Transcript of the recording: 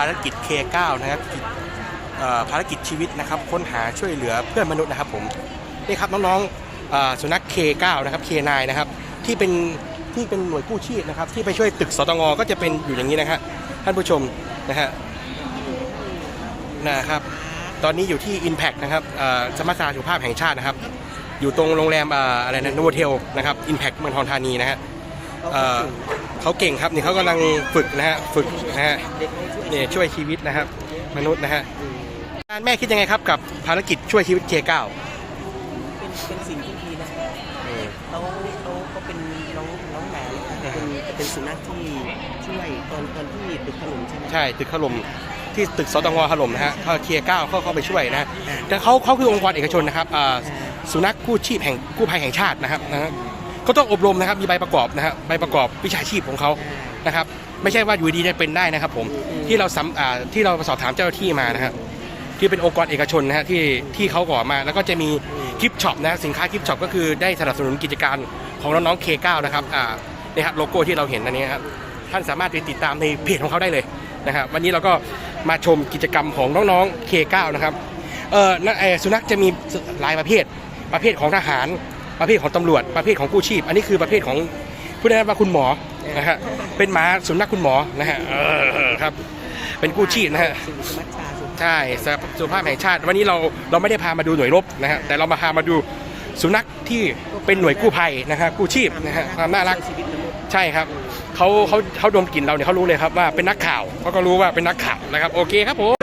ารกิจ K9 นะครับภารกิจชีวิตนะครับค้นหาช่วยเหลือเพื่อนมนุษย์นะครับผมนี่ครับน้องๆสุนัข K9 นะครับ K9 นะครับที่เป็นที่เป็นหน่วยกู้ชีพนะครับที่ไปช่วยตึกสตงก็จะเป็นอยู่อย่างนี้นะครับท่านผู้ชมนะฮะนะครับตอนนี้อยู่ที่ Impact นะครับสมัชชาสุขภาพแห่งชาตินะครับ อยู่ตรงโรงแรมเอ่ออะไรนะโนเทลนะครับ Impact เมืองทองธานีนะฮะ เอ่อเขาเก่งครับนี่เขากำลังฝึกนะฮะฝึกนะฮะเด็กให้ช่วยเนี่ยช่วยชีวิตนะครับ มนุษย์นะฮะแม่คิดยังไงครับกับภารกิจช่วยชีวิต K9 เป็นเป็นสิ่งที่ดีนะเขาเขาเขาเป็นน้องน้องหมานะครับเป็นเป็นสุนัขที่ช่วยตอนตอนที่ตึกถล่มใช่ไหมใช่ตึกถล่มที่ตึกสตงถล่มนะฮะเขา K9 เขาเข้าไปช่วยนะฮะแต่เขาเขาคือองค์กรเอกชนนะครับอ่าสุนัขกู้ชีพแห่งกู้ภัยแห่งชาตินะครับนะฮะ เขาต้องอบรมนะครับมีใบประกอบนะฮะใบประกอบวิชาชีพของเขานะครับ ไม่ใช่ว่าอยู่ดีจะเป็นได้นะครับ ผมที่เราสัมอ่าที่เราสอบถามเจ้าหน้าที่มานะฮะที่เป็นองค์กรเอกชนนะฮะที่ที่เขาก่อมา แล้วก็จะมีกิฟต์ช็อปนะสินค้ากิฟต์ช็อปก็คือได้สนับสนุนกิจการของน้องๆ K9 นะครับอ่านี่ครับโลโก้ที่เราเห็นอันนี้ครับท่านสามารถไปติดตามในเพจของเขาได้เลยนะครับวันนี้เราก็มาชมกิจกรรมของน้องๆ K9 นะครับเออนะเอ่อสุนัขจะมีหลายประเภทประเภทของทหาร ประเภทของตำรวจ ประเภทของกู้ชีพ อันนี้คือประเภทของผู้ได้รับว่าคุณหมอนะฮะเป็นหมาสุนัขคุณหมอนะฮะเออครับ เป็นกู้ชีพนะฮะใช่สุขภาพแห่งชาติ วันนี้เราเราไม่ได้พามาดูหน่วยรบนะฮะแต่เรามาพามาดูสุนัขที่เป็นหน่วยกู้ภัยนะฮะกู้ชีพนะฮะความน่ารักใช่ครับเขาเขาเขาดมกลิ่นเราเนี่ยเขารู้เลยครับว่าเป็นนักข่าวเขาก็รู้ว่าเป็นนักข่าวนะครับ โอเคครับผม